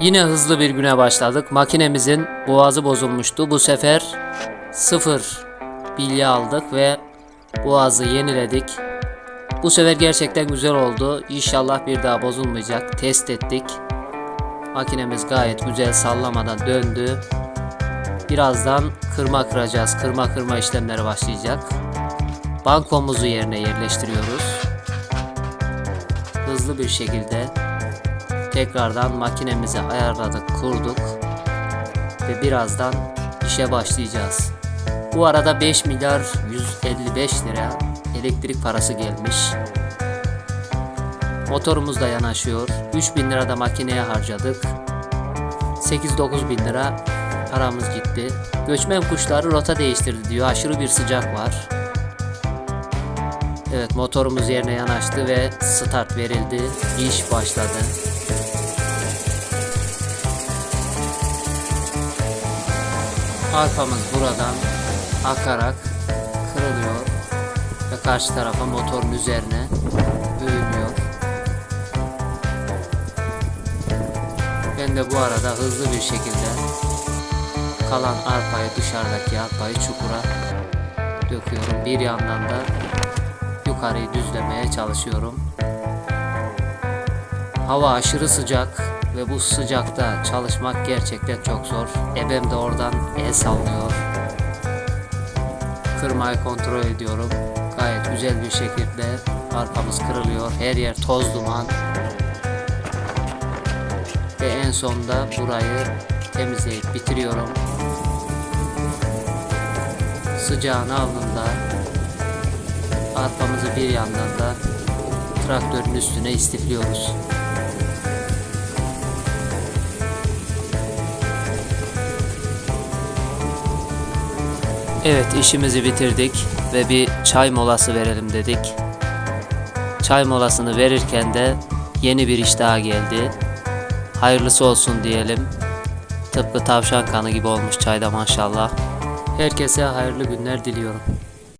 Yine hızlı bir güne başladık. Makinemizin boğazı bozulmuştu. Bu sefer sıfır bilye aldık ve boğazı yeniledik. Bu sefer gerçekten güzel oldu. İnşallah bir daha bozulmayacak. Test ettik. Makinemiz gayet güzel sallamadan döndü. Birazdan kırma kıracağız. Kırma kırma işlemleri başlayacak. Bankomuzu yerine yerleştiriyoruz. Hızlı bir şekilde tekrardan makinemizi ayarladık, kurduk ve birazdan işe başlayacağız. Bu arada 5 milyar 155 lira elektrik parası gelmiş. Motorumuz da yanaşıyor. 3000 lira da makineye harcadık. 8-9 bin lira paramız gitti. Göçmen kuşları rota değiştirdi diyor. Aşırı bir sıcak var. Evet motorumuz yerine yanaştı ve start verildi. İş başladı. Arpamız buradan akarak kırılıyor ve karşı tarafa motorun üzerine övünüyor. Ben de bu arada hızlı bir şekilde kalan arpayı dışarıdaki arpayı çukura döküyorum. Bir yandan da yukarıyı düzlemeye çalışıyorum. Hava aşırı sıcak ve bu sıcakta çalışmak gerçekten çok zor. Ebem de oradan el sallıyor. Kırmayı kontrol ediyorum. Gayet güzel bir şekilde arpamız kırılıyor. Her yer toz duman. Ve en sonunda burayı temizleyip bitiriyorum. Sıcağın alnında arpamızı bir yandan da traktörün üstüne istifliyoruz. Evet işimizi bitirdik ve bir çay molası verelim dedik. Çay molasını verirken de yeni bir iş daha geldi. Hayırlısı olsun diyelim. Tıpkı tavşan kanı gibi olmuş çayda maşallah. Herkese hayırlı günler diliyorum.